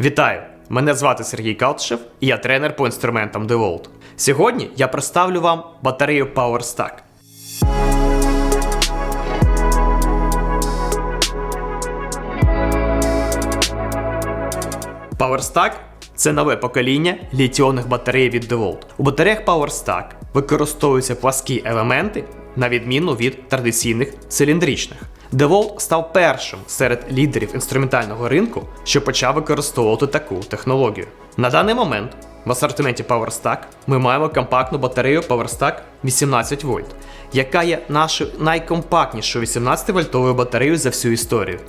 Вітаю! Мене звати Сергій Калтшев і я тренер по інструментам DeWalt. Сьогодні я представлю вам батарею PowerStack. PowerStack – це нове покоління літіонних батарей від DeWalt. У батареях PowerStack використовуються пласкі елементи, на відміну від традиційних циліндричних. DeWalt став першим серед лідерів інструментального ринку, що почав використовувати таку технологію. На даний момент в асортименті PowerStack ми маємо компактну батарею PowerStack 18 вольт, яка є нашою найкомпактнішою 18-вольтовою батареєю за всю історію.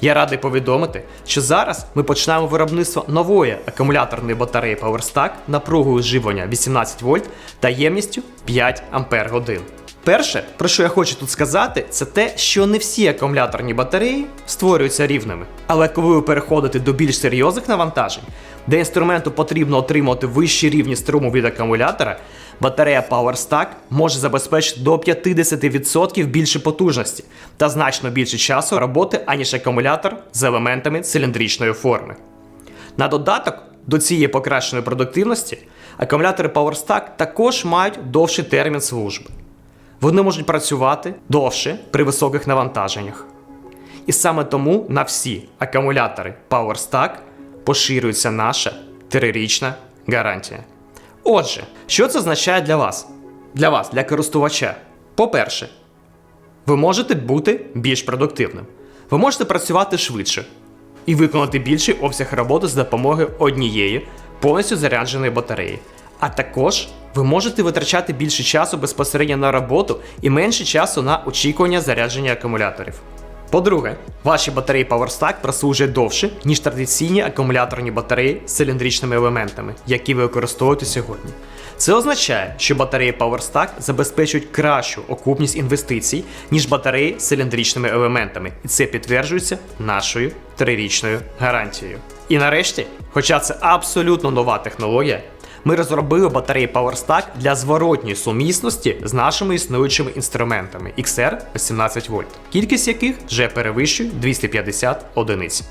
Я радий повідомити, що зараз ми починаємо виробництво нової акумуляторної батареї PowerStack напругою живлення 18 вольт та ємністю 5 Ампер годин. Перше, про що я хочу тут сказати, це те, що не всі акумуляторні батареї створюються рівними. Але коли ви переходите до більш серйозних навантажень, де інструменту потрібно отримувати вищі рівні струму від акумулятора, батарея PowerStack може забезпечити до 50% більше потужності та значно більше часу роботи, аніж акумулятор з елементами циліндричної форми. На додаток до цієї покращеної продуктивності, акумулятори PowerStack також мають довший термін служби. Вони можуть працювати довше при високих навантаженнях. І саме тому на всі акумулятори PowerStack поширюється наша трирічна гарантія. Отже, що це означає для вас? Для вас, для користувача. По-перше, ви можете бути більш продуктивним. Ви можете працювати швидше і виконати більший обсяг роботи з допомогою однієї повністю зарядженої батареї. А також ви можете витрачати більше часу безпосередньо на роботу і менше часу на очікування зарядження акумуляторів. По-друге, ваші батареї PowerStack прослужать довше, ніж традиційні акумуляторні батареї з циліндричними елементами, які ви використовуєте сьогодні. Це означає, що батареї PowerStack забезпечують кращу окупність інвестицій, ніж батареї з циліндричними елементами, і це підтверджується нашою трирічною гарантією. І нарешті, хоча це абсолютно нова технологія, ми розробили батареї PowerStack для зворотньої сумісності з нашими існуючими інструментами XR 18 вольт, кількість яких вже перевищує 250 одиниць.